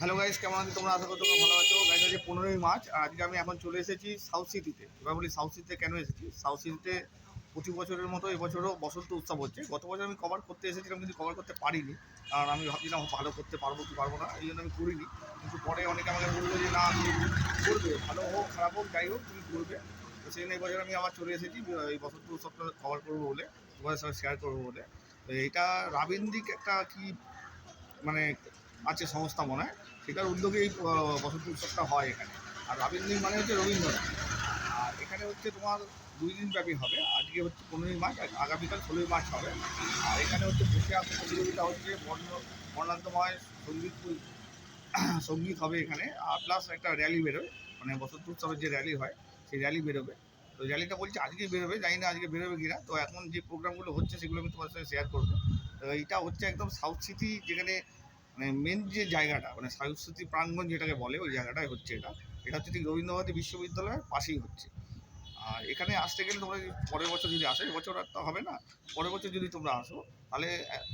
Hello guys কেমন আছো তোমরা? আশা করি তোমরা ভালো আছো। গাইস আজকে পনেরোই মার্চ, আজকে আমি এখন চলে এসেছি সাউথ সিটিতে এবার বলি সাউথ সিটিতে কেন এসেছি? সাউথ সিটিতে প্রতি বছরের মতো এবছরও বসন্ত উৎসব হচ্ছে। গত বছর আমি কভার করতে এসেছিলাম, কিন্তু কভার করতে পারিনি। কারণ আমি ভাবছিলাম ভালো করতে পারব কি পারব না? এই জন্য আমি করিনি। কিন্তু পরে অনেকে আমাকে বলল যে, না, তুমি করবে। ভালো হোক, খারাপ হোক, যাই হোক, তুমি করবে। তো সেই জন্য এবছর আমি আবার চলে এসেছি এই বসন্ত উৎসবটা কভার করব বলে, তোমাদের সঙ্গে শেয়ার করব বলে। তো এইটা রাবীন্দ্রিক একটা কি মানে আছে সংস্থা মনে হয়। সেটার উদ্যোগে এই বসন্ত উৎসবটা হয় এখানে। আর রবীন্দ্রিক মানে হচ্ছে রবীন্দ্রনাথ। আর এখানে হচ্ছে তোমার দুই দিন ব্যাপী হবে। আজকে হচ্ছে পনেরোই মার্চ, আর আগামীকাল ষোলোই মার্চ হবে। আর এখানে হচ্ছে বসে আসা প্রতিযোগিতা হচ্ছে বর্ণ বর্ণান্তময় সংগীত সংগীত হবে এখানে। আর প্লাস একটা র্যালি বেরোয়। মানে বসন্ত উৎসবের যে র্যালি হয়, সেই র্যালি বেরোবে। তো র্যালিটা বলছে আজকেই বেরোবে, জানি না আজকে বেরোবে কিনা তো এখন যে প্রোগ্রামগুলো হচ্ছে, সেগুলো আমি তোমার সাথে শেয়ার করব। তো এইটা হচ্ছে একদম সাউথ সিটি যেখানে মানে মেন যে জায়গাটা মানে সাংস্কৃতি প্রাঙ্গণ যেটাকে বলে, ওই জায়গাটাই হচ্ছে এটা। এটা হচ্ছে ঠিক রবীন্দ্রভারতী বিশ্ববিদ্যালয়ের পাশেই হচ্ছে। আর এখানে আসতে গেলে তোমরা পরের বছর যদি আসো, এবছর আর তো হবে না, পরের বছর যদি তোমরা আসো, তাহলে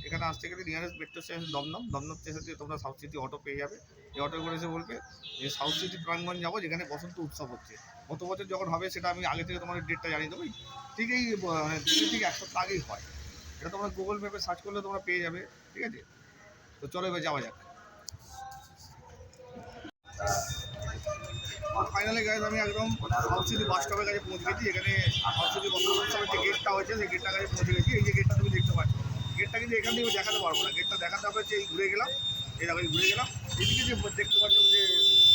এখানে আসতে গেলে nearest metro station Dum. Dum Dum থেকে তোমরা সাউথ সিটি অটো পেয়ে যাবে। এই অটো করে এসে বলবে যে সাউথ সিটি প্রাঙ্গণ যাব, যেখানে বসন্ত উৎসব হচ্ছে। গত বছর যখন হবে, সেটা আমি আগে থেকে তোমাদের ডেটটা জানিয়ে দেবো। ঠিক এই মানে ঠিক এক সপ্তাহ আগেই হয়। এটা তোমরা গুগল ম্যাপে সার্চ করলে তোমরা পেয়ে যাবে। ঠিক আছে? তো চলো এবার যাওয়া যাক। ফাইনালি গাইজ আমি একদম সাউথ সিটি বাস স্টপের কাছে পৌঁছে গেছি এখানে সাউথ সিটি বসন্ত উৎসবের যে গেটটা হয়েছে, সেই গেটটার কাছে পৌঁছে গেছি। এই যে গেটটা তুমি দেখতে পাচ্ছ গেটটা কিন্তু এখান থেকে দেখাতে পারব না। গেটটা দেখাতে হবে যে ঘুরে গেলাম, এই এই ঘুরে গেলাম। এদিকে যে দেখতে পাচ্ছ যে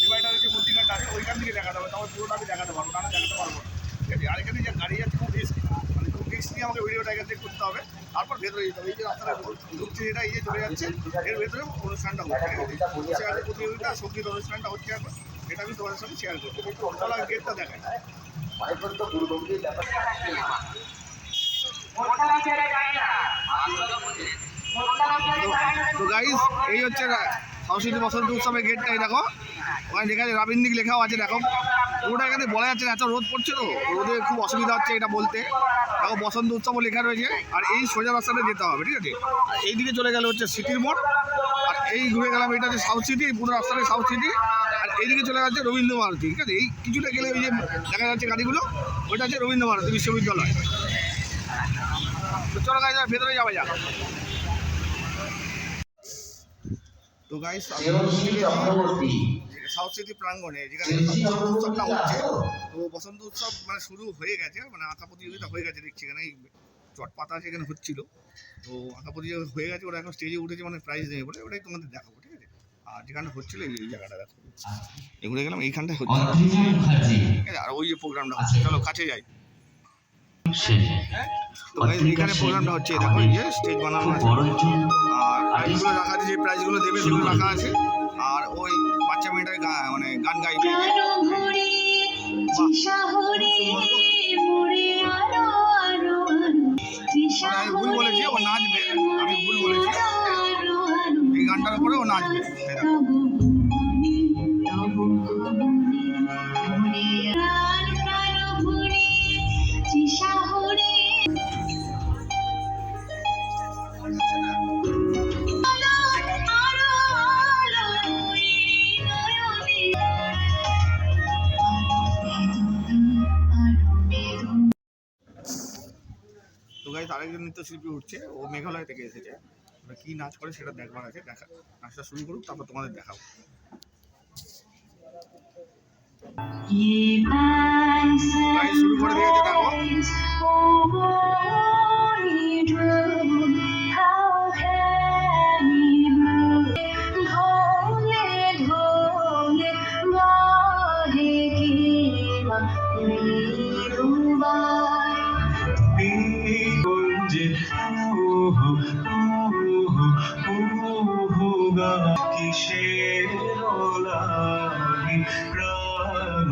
ডিভাইডারের যে মন্দিরটা আছে, ওইখান থেকে দেখাতে হবে, তাহলে পুরোটা আমি দেখাতে পারব, না দেখাতে পারব না। আছে আর এখানে যে গাড়ি যাচ্ছে খুব রিস্ক মানে খুব রিস্ক নিয়ে আমাকে ভিডিওটা এখান থেকে করতে হবে তারপর ভেতরে যেতে হবে। এই যে রাস্তাটা ঢুকছে যেটা এই যে চলে যাচ্ছে এর ভেতরে অনুষ্ঠানটা হচ্ছে। আছে আছে। প্রতিযোগিতা সংগীত অনুষ্ঠানটা হচ্ছে এখন এটা আমি তোমাদের সঙ্গে শেয়ার করব। চলো আমি গেটটা দেখাই। তো গাইস এই হচ্ছে সরস্বতী বসন্ত উৎসবের গেটটা এই দেখো। ওখানে লেখা আছে রাবীন্দ্রিক লেখাও আছে দেখো। পুরোটা এখানে বলা যাচ্ছে না, এত রোদ পড়ছে তো, রোদে খুব অসুবিধা হচ্ছে এটা বলতে। দেখো বসন্ত উৎসবও লেখা রয়েছে, আর এই সোজা রাস্তাটা যেতে হবে, ঠিক আছে? এই দিকে চলে গেলে হচ্ছে সিটির মোড়, আর এই ঘুরে গেলাম, এটা হচ্ছে সাউথ সিটি পুরো রাস্তাটা সাউথ সিটি আর এইদিকে চলে যাচ্ছে রবীন্দ্র ভারতী, ঠিক আছে? এই কিছুটা গেলে ওই যে দেখা যাচ্ছে গাড়িগুলো, ওইটা হচ্ছে রবীন্দ্র ভারতী বিশ্ববিদ্যালয়। তো চলো গাইজ ভেতরে যাওয়া যাক। তো গাইস সাউথ সিটি প্রাঙ্গণে যেখানে বসন্ত উৎসবটা হচ্ছে তো বসন্ত উৎসব মানে শুরু হয়ে গেছে মানে আঁকা প্রতিযোগিতা হয়ে গেছে দেখছি এখানে চট পাতা সেখানে হচ্ছিল। তো আঁকা প্রতিযোগিতা হয়ে গেছে ওরা এখন স্টেজে উঠেছে মানে প্রাইজ নেবে বলে ওটাই তোমাদের দেখাবো ঠিক আছে? আর যেখানে হচ্ছিল এই জায়গাটা দেখো। এগুলো গেলাম এইখানটায় হচ্ছে। ঠিক আছে আর ওই যে প্রোগ্রামটা হচ্ছে চলো কাছে যাই। তো প্রোগ্রামটা হচ্ছে দেখো যে স্টেজ বানানো আছে। আর প্রাইজগুলো রাখা আছে যে প্রাইজগুলো দেবে সেগুলো রাখা আছে। আর ওই বাচ্চা মেয়েটার মানে গান গাইবে। আমি ভুল বলেছি ও নাচবে আমি ভুল বলেছি। এই গানটার পরে ও নাচবে নৃত্যশিল্পী উঠছে ও মেঘালয় থেকে এসেছে। কি নাচ করে সেটা দেখবার আছে দেখা নাচটা শুরু করুক তারপর তোমাদের দেখাবো। শুরু করে দিয়েছে দেখো। গা কিসের প্রাণ?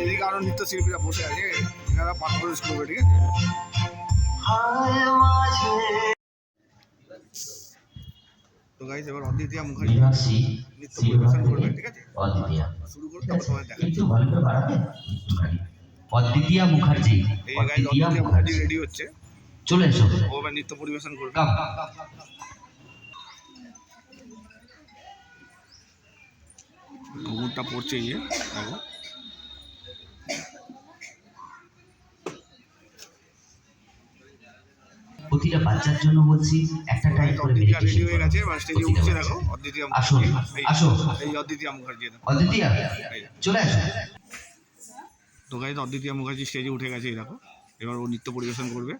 এদিকে বসে আছে এনারা পারফরমেন্স করবে ঠিক আছে? গাইজ এবার অদ্বিতীয়া মুখার্জি নৃত্য পরিবেশন করবে ঠিক আছে? অদ্বিতীয়া। শুরু করুক তারপর তোমাদের দেখাচ্ছি একটু ভালো করে বাড়াবে? অদ্বিতীয়া মুখার্জি। এই অদ্বিতীয়া অদ্বিতীয়া মুখার্জি রেডি হচ্ছে। চলে এসো। ও এবার নৃত্য পরিবেশন করবে। কাম ঘুঘুরটা পড়ছে ইয়ে দেখো। প্রতিটা বাচ্চার জন্য বলছি একটা টাইম করে মেডিটেশন হয়ে দেখো অদ্বিতীয়া চলে আসো তো গাইজ অদ্বিতীয়া মুখার্জি স্টেজে উঠে গেছে এই দেখো। এবার ও নৃত্য পরিবেশন করবে।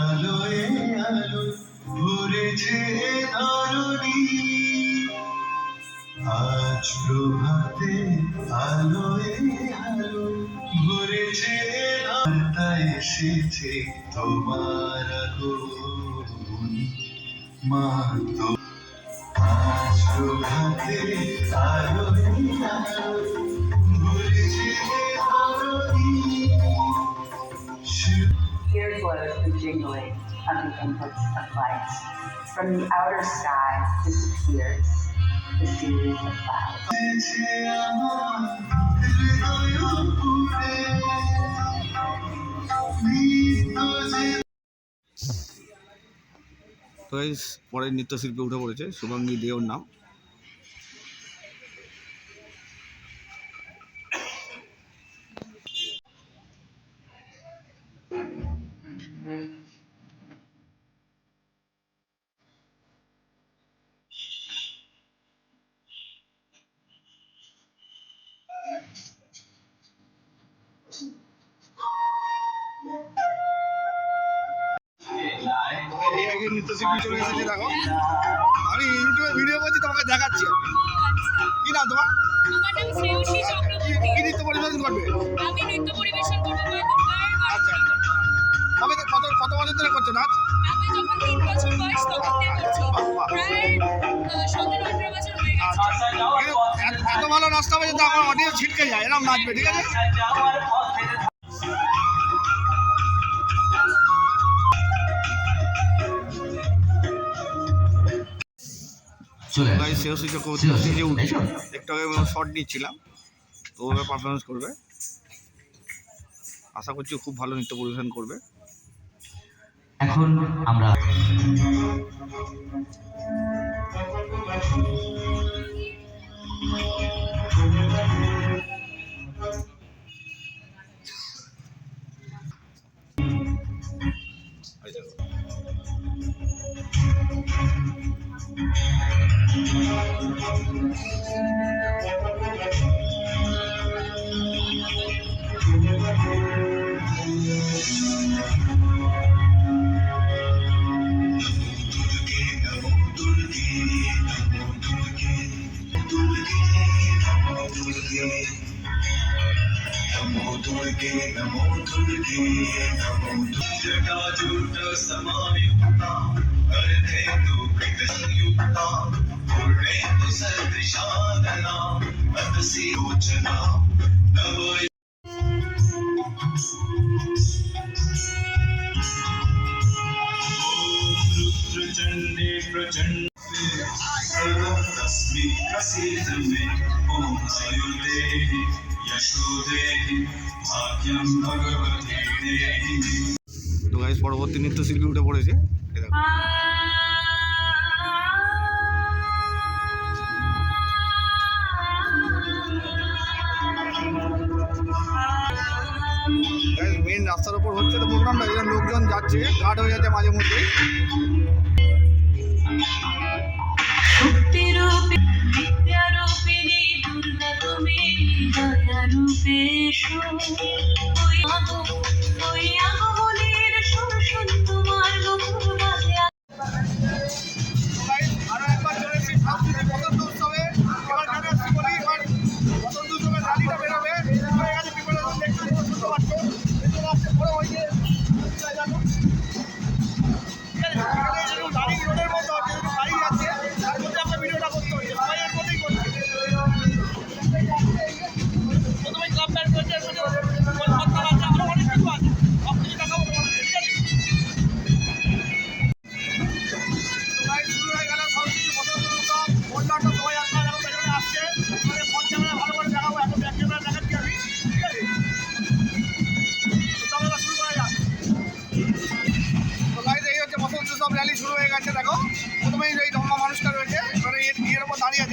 আলোয় আলো ভরেছে ধরণী। আজ আলোয় আলো ভরেছে বার্তা এসেছে তোমার আগুন মা তো আজ প্রভাতে আলোয় আলো Here the jingling of the inputs of light. From the outer sky disappears the series of clouds. তো এই পরের নৃত্যশিল্পী উঠে পড়েছে শুভাঙ্গী দেওর নাম আগে চলে এসেছে দেখো। আমি ইউটিউবে ভিডিও করছি তোমাকে দেখাচ্ছি কি নাম তোমার? কি নৃত্য পরিবেশন করবে? আমি নৃত্য পরিবেশন করব আচ্ছা আচ্ছা কবে কত কত বছর ধরে করছ নাচ? আমি যখন তিন বছর বয়স তখন থেকে করছি। প্রায় সতেরো আঠেরো বছর হয়ে গেছে। আচ্ছা এত- এত ভালো নাচটা হবে যে আমার অডিয়েন্স ছিটকে যায় এরকম নাচবে ঠিক আছে? গাই শ্রেয়সী চক্রবর্তী শ্রেয়সী, উঠছে একটু আগে শর্ট নিচ্ছিলাম তো ওভাবে পারফরমেন্স করবে। আশা করছি খুব ভালো নৃত্য পরিবেশন করবে। এখন আমরা এই दुर्गे नमो दुर्गे नमो जगा जुट समायुक्ता अर्धे तु कृतसंयुक्ता पूर्णे तु सदृशादना अतसि योजना तव चंडे प्रचंड। तस्मिन् प्रसीद में ओम आयुर्देहि তো গাইজ পরবর্তী নৃত্যশিল্পী উঠে পড়েছে। মেন রাস্তার ওপর হচ্ছে তো প্রোগ্রামটা এখানে লোকজন যাচ্ছে ঘাট হয়ে যাচ্ছে মাঝে মধ্যে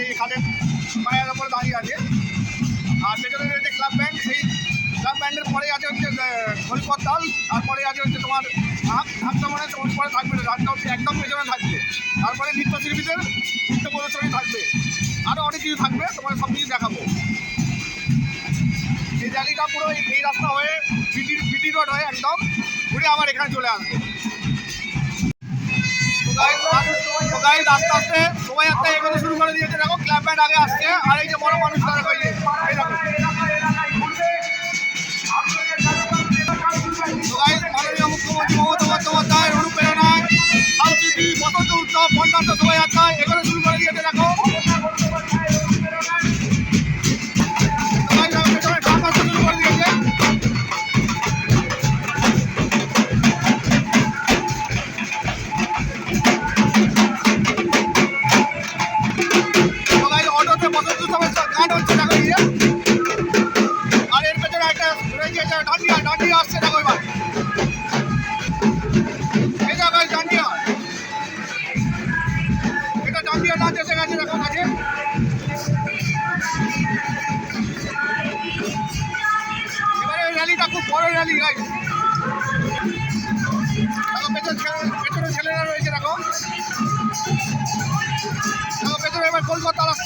এই খাটের পায়ের ওপরে দাঁড়িয়ে আছে। আর পেছনে রয়েছে ক্লাব ব্যান্ড। সেই ক্লাব ব্যান্ডের পরে আছে হচ্ছে হরিপদ তাল তারপরে আছে হচ্ছে তোমার ঢাক ঢাকটা মানে তোমার পরে থাকবে না। ঢাকটা হচ্ছে একদম পেছনে থাকবে। তারপরে নৃত্যশিল্পীদের নৃত্য প্রদর্শনী থাকবে। আরও অনেক কিছু থাকবে, তোমার সব কিছু দেখাবো। এই র্যালিটা পুরো এই রাস্তা হয়ে, বিটি বিটি রোড হয়ে একদম ঘুরে আবার এখানে চলে আসবে। তো guys, আস্তে আস্তে সবাই একটা এগোতে শুরু করে দিয়েছে। দেখো ক্ল্যাপ ব্যান্ড আগে আসছে আর এই যে বড় মানুষ তারা এই যে, এই দেখো। তো guys, মাননীয় মুখ্যমন্ত্রী মমতা বন্দ্যোপাধ্যায় অনুপ্রেরণায় বসন্ত উৎসব বন্যান্ত শোভাযাত্রায়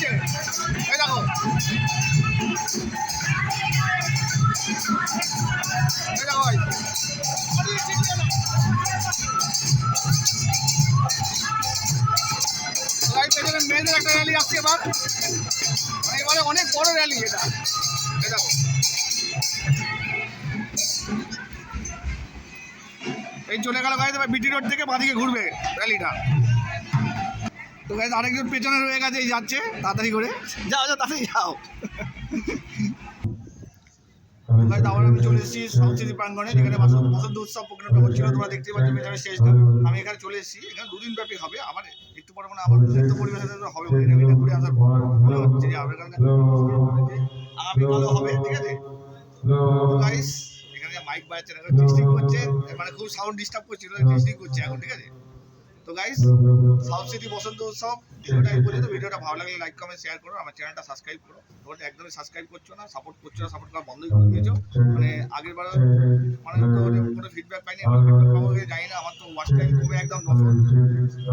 আসছে এই দেখো এই দেখো মেয়েদের একটা র্যালি আসছে এবার এবারে অনেক বড় র্যালি এটা দেখো এই চলে গেল গাড়ি এবার বিটি রোড থেকে বাঁদিকে ঘুরবে র্যালিটা তো গাইজ আরেকজন পেছনে রয়ে গেছে এই যাচ্ছে তাড়াতাড়ি করে। যাও যাও তাড়াতাড়ি যাও। গাইজ আবার আমি চলে এসেছি সংস্কৃতি প্রাঙ্গণে যেখানে বসন্ত উৎসব প্রোগ্রামটা হচ্ছিল তোমরা দেখতে পাচ্ছ পেছনে স্টেজটা আমি এখানে চলে এসেছি এখানে দুদিন ব্যাপী হবে আবার একটু পরে মানে আবার নৃত্য পরিবেশন হবে ঘুরে আসার পর মনে হচ্ছে যে আমার এখানে আগামী ভালো হবে ঠিক আছে? তো এখানে মাইক বাজাচ্ছে না করছে মানে খুব সাউন্ড ডিস্টার্ব করছিল করছে এখন ঠিক আছে? তো গাইস সাউথ সিটি বসন্ত উৎসব ভিডিওটা এই পর্যন্ত ভিডিওটা ভালো লাগলে লাইক কমেন্ট শেয়ার করো আমার চ্যানেলটা সাবস্ক্রাইব করো। তোমরা একদমই সাবস্ক্রাইব করছ না সাপোর্ট করছ না সাপোর্ট করা বন্ধই করে দিয়েছ। মানে আগের বার মানে তো কোনো ফিডব্যাক পাইনি আমার ফিডব্যাক পাবো জানি না আমার তো ওয়াচ টাইম কমে একদম নশো।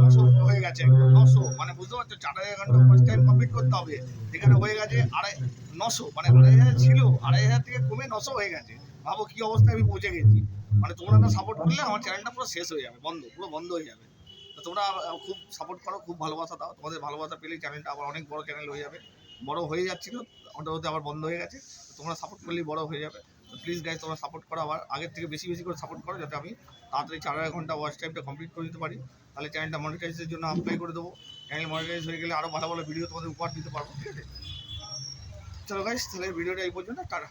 নশো হয়ে গেছে নশো মানে বুঝতে পারছ চার হাজার ঘণ্টা ওয়াচ টাইম কমপ্লিট করতে হবে। এখানে হয়ে গেছে আড়াই নশো মানে আড়াই হাজার ছিল আড়াই হাজার থেকে কমে নশো হয়ে গেছে। ভাবো কি অবস্থায় আমি পৌঁছে গেছি। মানে তোমরা না সাপোর্ট করলে আমার চ্যানেলটা পুরো শেষ হয়ে যাবে বন্ধ পুরো বন্ধ হয়ে যাবে। তো তোমরা খুব সাপোর্ট করো, খুব ভালোবাসা দাও। তোমাদের ভালোবাসা পেলেই চ্যানেলটা আবার অনেক বড় চ্যানেল হয়ে যাবে। বড় হয়ে যাচ্ছিল হতে আবার বন্ধ হয়ে গেছে। তোমরা সাপোর্ট করলেই বড় হয়ে যাবে। তো প্লিজ গাইজ তোমরা সাপোর্ট করো আবার। আগের থেকে বেশি বেশি করে সাপোর্ট করো যাতে আমি তাড়াতাড়ি চার হাজার ঘণ্টা ওয়াচ টাইমটা কমপ্লিট করে দিতে পারি। তাহলে চ্যানেলটা মনিটাইজের জন্য অ্যাপ্লাই করে দেবো। চ্যানেল মনিটাইজ হয়ে গেলে আরও ভালো ভালো ভিডিও তোমাদের উপহার দিতে পারব। ঠিক আছে? চলো গাইজ তাহলে ভিডিওটা এই পর্যন্ত, টাটা।